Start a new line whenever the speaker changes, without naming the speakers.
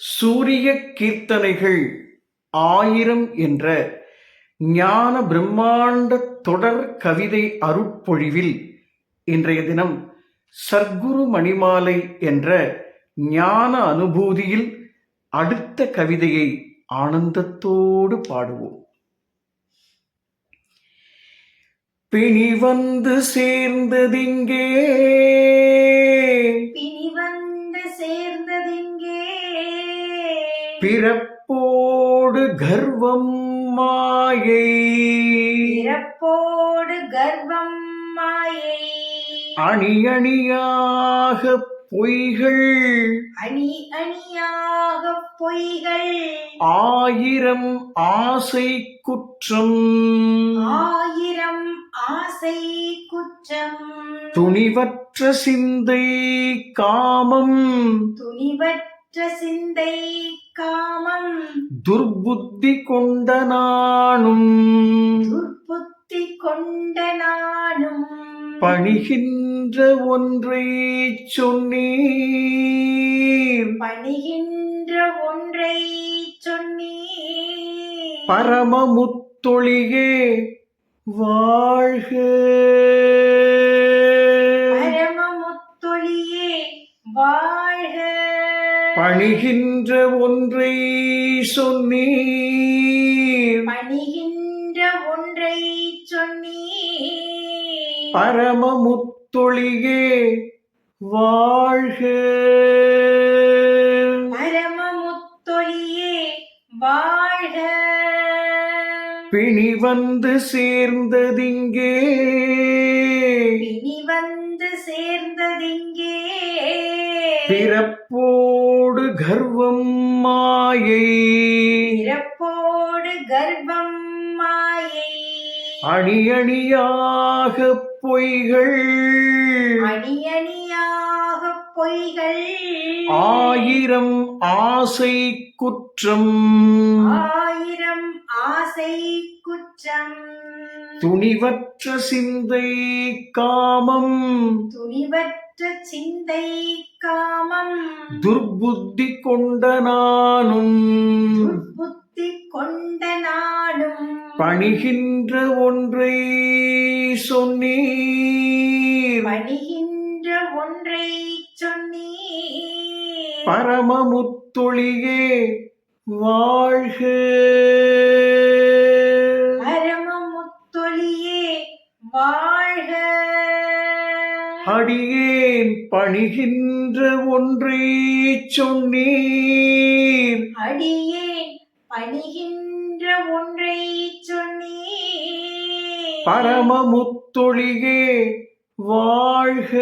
சூரிய கீர்த்தனைகள் ஆயிரம் என்ற ஞான பிரம்மாண்ட தொடர் கவிதை அருட்பொழிவில் இன்றைய தினம் சர்க்குரு மணிமாலை என்ற ஞான அனுபூதியில் அடுத்த கவிதையை ஆனந்தத்தோடு பாடுவோம். பிணி வந்து சேர்ந்ததிங்கே.
பிணி வந்து சேர்ந்ததெங்கே
பிறப்போடு கர்வம் மாயை.
பிறப்போடு கர்வம் மாயை.
அணி அணியாக பொய்கள்.
அணி அணியாக பொய்கள்.
ஆயிரம் ஆசை குற்றம்.
ஆயிரம் ஆசை குற்றம்.
துணிவற்ற சிந்தை காமம்.
துணிவற்ற சிந்தை காமம்.
துர்புத்தி கொண்ட நானும்
துர்புத்தி கொண்ட நானும்.
பணிகின்ற ஒன்றை சொன்னீர்.
பணிகின்ற ஒன்றை சொன்னீ
பரமமுத்தொழியே வாழ்க. பணிகின்ற ஒன்றை சொன்னீர்.
பணிகின்ற ஒன்றை சொன்னீ
பரமமுத்தொழியே வாழ்க.
பரமமுத்தொழியே வாழ்க.
பிணி வந்து சேர்ந்ததிங்கே.
பிணி வந்து சேர்ந்ததிங்கே.
பிறப்போடு கர்வம் மாயை.
பிறப்போடு கர்ப்பம் மாயை.
அணி அணியாக பொய்கள்.
அணி அணியாக பொய்கள்.
ஆயிரம் ஆசை குற்றம்.
ஆசை குற்றம்.
துணிவற்ற சிந்தை காமம்.
துணிவற்ற சிந்தை காமம்.
துர்புத்தி கொண்ட நானும்.
புத்தி கொண்ட நானும்.
பணிகின்ற ஒன்றை சொன்னீர்.
பணிகின்ற ஒன்றை சொன்னீ பரமமுத்தொழியே வாழ்க.
அடியேன் பணிகின்ற ஒன்றை சொன்னீர்.
அடியேன் பணிகின்ற ஒன்றை சொன்னீ
பரமமுத்தொழியே வாழ்க
பரமமுத்தொழியே வாழ்க.